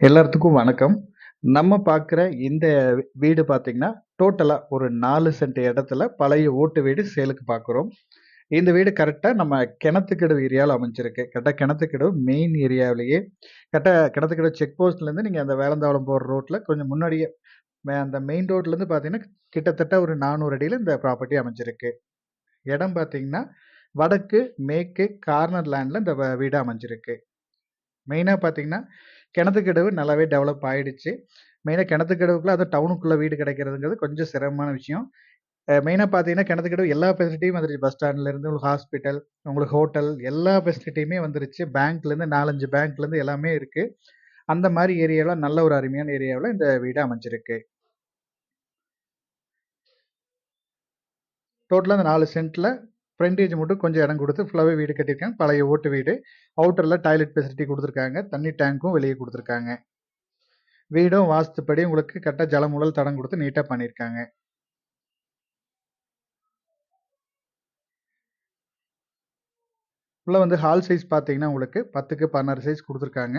எல்லாத்துக்கும் வணக்கம். நம்ம பார்க்குற இந்த வீடு பார்த்தீங்கன்னா, டோட்டலாக ஒரு நாலு சென்ட் இடத்துல பழைய ஓட்டு வீடு சேலுக்கு பார்க்குறோம். இந்த வீடு கரெக்டாக நம்ம கிணத்துக்கிடவு ஏரியாவில் அமைஞ்சிருக்கு. கரெக்டாக கிணத்துக்கிடவு மெயின் ஏரியாவிலேயே கரெக்டாக கிணத்துக்கிடவு செக் போஸ்ட்லேருந்து நீங்கள் அந்த வேலந்தாவளம் போகிற ரோட்டில் கொஞ்சம் முன்னாடியே அந்த மெயின் ரோட்லேருந்து பார்த்தீங்கன்னா, கிட்டத்தட்ட ஒரு நானூறு அடியில் இந்த ப்ராப்பர்ட்டி அமைஞ்சிருக்கு. இடம் பார்த்தீங்கன்னா, வடக்கு, மேற்கு கார்னர் லேண்டில் இந்த வ வீடு அமைஞ்சிருக்கு. மெயினாக பார்த்தீங்கன்னா, கிணத்துக்கடவு நல்லாவே டெவலப் ஆயிடுச்சு. மெயினாக கிணத்துக்கடவுக்குள்ளே அது டவுனுக்குள்ளே வீடு கிடைக்கிறதுங்கிறது கொஞ்சம் சிரமமான விஷயம். மெயினாக பார்த்தீங்கன்னா, கிணத்துக்கடவு எல்லா ஃபெசிலிட்டியும் வந்துருச்சு. பஸ் ஸ்டாண்ட்லேருந்து உங்களுக்கு ஹாஸ்பிட்டல், உங்களுக்கு ஹோட்டல் எல்லா ஃபெசிலிட்டியுமே வந்துருச்சு. பேங்க்லேருந்து 4, 5 பேங்க்லேருந்து எல்லாமே இருக்குது அந்த மாதிரி ஏரியாவில் நல்ல ஒரு அருமையான ஏரியாவில் இந்த வீடு அமைஞ்சிருக்கு. டோட்டலாக அந்த நாலு சென்ட்டில் ஃப்ரண்டேஜ் மட்டும் கொஞ்சம் இடம் கொடுத்து ஃபுல்லாகவே வீடு கட்டியிருக்காங்க. பழைய ஓட்டு வீடு. அவுட்டரில் டாய்லெட் ஃபெசிலிட்டி கொடுத்துருக்காங்க தண்ணி டேங்க்கும் வெளியே கொடுத்துருக்காங்க வீடும் வாஸ்துப்படி உங்களுக்கு கரெக்டாக ஜலமுழல் தடம் கொடுத்து நீட்டாக பண்ணியிருக்காங்க. உள்ள வந்து ஹால் சைஸ் பார்த்தீங்கன்னா, உங்களுக்கு 10க்கு 16 சைஸ் கொடுத்துருக்காங்க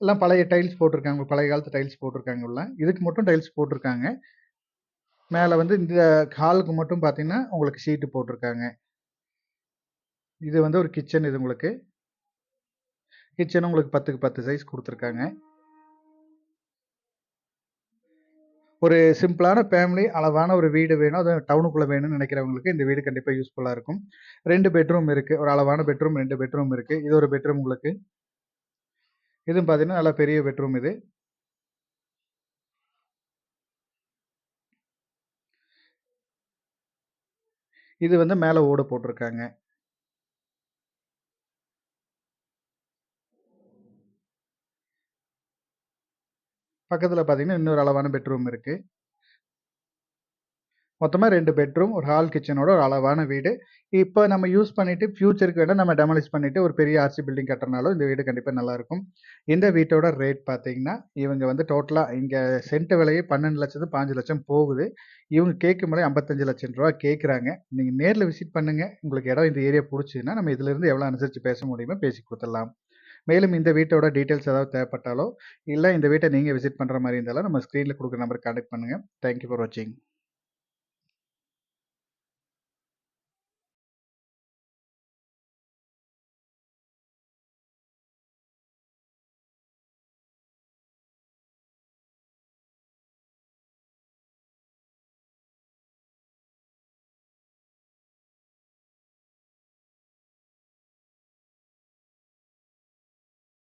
எல்லாம் பழைய டைல்ஸ் போட்டிருக்காங்க பழைய காலத்து டைல்ஸ் போட்டிருக்காங்க உள்ள. இதுக்கு மட்டும் டைல்ஸ் போட்டிருக்காங்க மேலே வந்து இந்த ஹாலுக்கு மட்டும் பார்த்தீங்கன்னா, உங்களுக்கு ஷீட்டு போட்டிருக்காங்க இது வந்து ஒரு கிச்சன் இது உங்களுக்கு. கிச்சன் உங்களுக்கு 10க்கு 10 சைஸ் கொடுத்துருக்காங்க ஒரு சிம்பிளான ஃபேமிலி, அளவான ஒரு வீடு வேணும். அது டவுனுக்குள்ளே வேணும்னு நினைக்கிறவங்களுக்கு இந்த வீடு கண்டிப்பாக யூஸ்ஃபுல்லாக இருக்கும். ரெண்டு பெட்ரூம் இருக்குது ஒரு அளவான பெட்ரூம் ரெண்டு பெட்ரூம் இருக்குது இது ஒரு பெட்ரூம் உங்களுக்கு. இதுவும் பார்த்தீங்கன்னா, நல்லா பெரிய பெட்ரூம் இது. இது வந்து மேலே ஓடு போட்டிருக்காங்க பக்கத்தில் பார்த்தீங்கன்னா, இன்னொரு அளவான பெட்ரூம் இருக்குது மொத்தமாக ரெண்டு பெட்ரூம், ஒரு ஹால் கிச்சனோட ஒரு அளவான வீடு. இப்போ நம்ம யூஸ் பண்ணிட்டு ஃபியூச்சருக்கு வேணால் நம்ம டெமாலிஷ் பண்ணிவிட்டு ஒரு பெரிய ஆர்சி பில்டிங் கட்டுறனாலும் இந்த வீடு கண்டிப்பாக நல்லாயிருக்கும் இந்த வீட்டோட ரேட் பார்த்தீங்கன்னா, இவங்க வந்து டோட்டலாக இங்கே சென்ட் விலையே 12,00,000 15,00,000 போகுது. இவங்க கேட்கும் விலை ரூ. 55,00,000 கேட்குறாங்க. நீங்கள் நேரில் விசிட் பண்ணுங்கள் உங்களுக்கு இடம் இந்த ஏரியா புடிச்சதுன்னா, நம்ம இதிலிருந்து எவ்வளோ அனுசரித்து பேச முடியுமோ பேசி கொடுத்துடலாம் மேலும் இந்த வீட்டோட டீட்டெயில்ஸ் ஏதாவது தேவைப்பட்டாலோ, இல்லை இந்த வீட்டை நீங்கள் விசிட் பண்ணுற மாதிரி இருந்தாலும் நம்ம ஸ்க்ரீனில் கொடுக்குற நம்பருக்கு கான்டெக்ட் பண்ணுங்க. தேங்க் யூ ஃபார் வாட்சிங்.